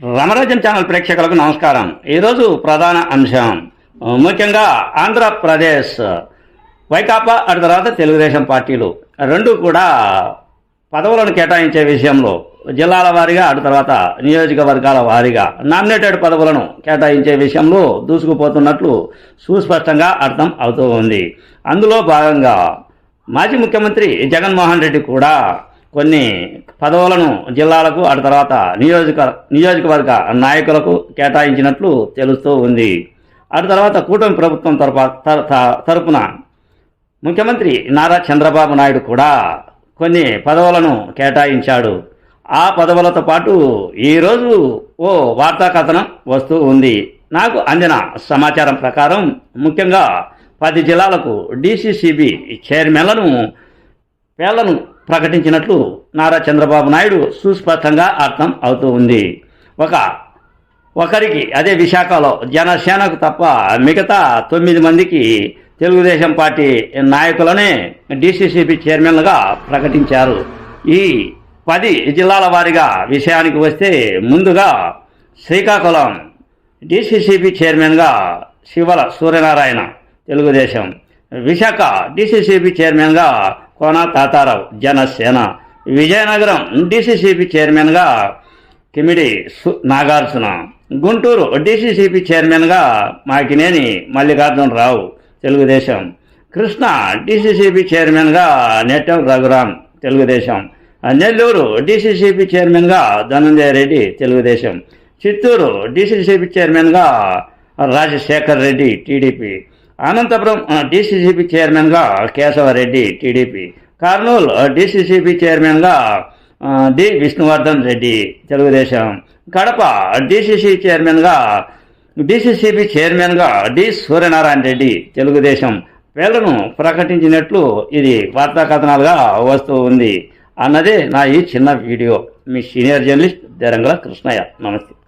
రమరాజన్ channel ప్రేక్షకులకు నమస్కారం. ఈరోజు ప్రధాన అంశం. ముఖ్యంగా ఆంధ్రప్రదేశ్ వైకాపా అటు తర్వాత తెలుగుదేశం పార్టీలు. రెండు కూడా పదవులను కేటాయించే విషయంలో జిల్లాల వారీగా అటు తర్వాత నియోజకవర్గాల వారీగా నామినేటెడ్ పదవులను కేటాయించే విషయంలో దూసుకుపోతున్నట్లు సుస్పష్టంగా అర్థం అవుతూ ఉంది. అందులో భాగంగా మాజీ ముఖ్యమంత్రి జగన్మోహన్ రెడ్డి కూడా కొన్ని పదవులను జిల్లాలకు అటు తర్వాత నియోజక నియోజకవర్గ నాయకులకు కేటాయించినట్లు తెలుస్తూ ఉంది. అటు తర్వాత కూటమి ప్రభుత్వం తరఫు తరపున ముఖ్యమంత్రి నారా చంద్రబాబు నాయుడు కూడా కొన్ని పదవులను కేటాయించాడు. ఆ పదవులతో పాటు ఈరోజు ఓ వార్తా కథనం వస్తూ ఉంది. నాకు అందిన సమాచారం ప్రకారం ముఖ్యంగా పది జిల్లాలకు డీసీసీబీ చైర్మన్లను పేర్లను ప్రకటించినట్లు నారా చంద్రబాబు నాయుడు సుస్పష్టంగా అర్థం అవుతూ ఉంది. ఒక ఒకరికి అదే విశాఖలో జనసేనకు తప్ప మిగతా తొమ్మిది మందికి తెలుగుదేశం పార్టీ నాయకులనే డీసీసీబీ చైర్మన్లుగా ప్రకటించారు. ఈ పది జిల్లాల వారీగా విషయానికి వస్తే ముందుగా శ్రీకాకుళం డీసీసీబీ చైర్మన్గా శివల సూర్యనారాయణ తెలుగుదేశం. విశాఖ డీసీసీబీ చైర్మన్గా కోన తాతారావు జనసేన విజయనగరం డీసీసీబీ చైర్మన్గా కిమిడి సు నాగార్జున. గుంటూరు డీసీసీపీ చైర్మన్గా మాకినేని మల్లికార్జునరావు తెలుగుదేశం. కృష్ణ డీసీసీబీ చైర్మన్గా నెట్టం రఘురామ్ తెలుగుదేశం. నెల్లూరు డీసీసీబీ చైర్మన్గా ధనంజయ రెడ్డి తెలుగుదేశం. చిత్తూరు డీసీసీబీ చైర్మన్గా రాజశేఖర్ రెడ్డి టీడీపీ. అనంతపురం డీసీసీబీ చైర్మన్గా కేశవరెడ్డి టీడీపీ. కర్నూలు డీసీసీబీ చైర్మన్గా డి విష్ణువర్ధన్ రెడ్డి తెలుగుదేశం. కడప డిసిసి చైర్మన్గా డీసీసీబీ చైర్మన్గా డి సూర్యనారాయణ రెడ్డి తెలుగుదేశం. పేర్లను ప్రకటించినట్లు ఇది వార్తా కథనాలుగా వస్తూ ఉంది. అన్నదే నా ఈ చిన్న వీడియో. మీ సీనియర్ జర్నలిస్ట్ దేరంగల కృష్ణయ్య. నమస్తే.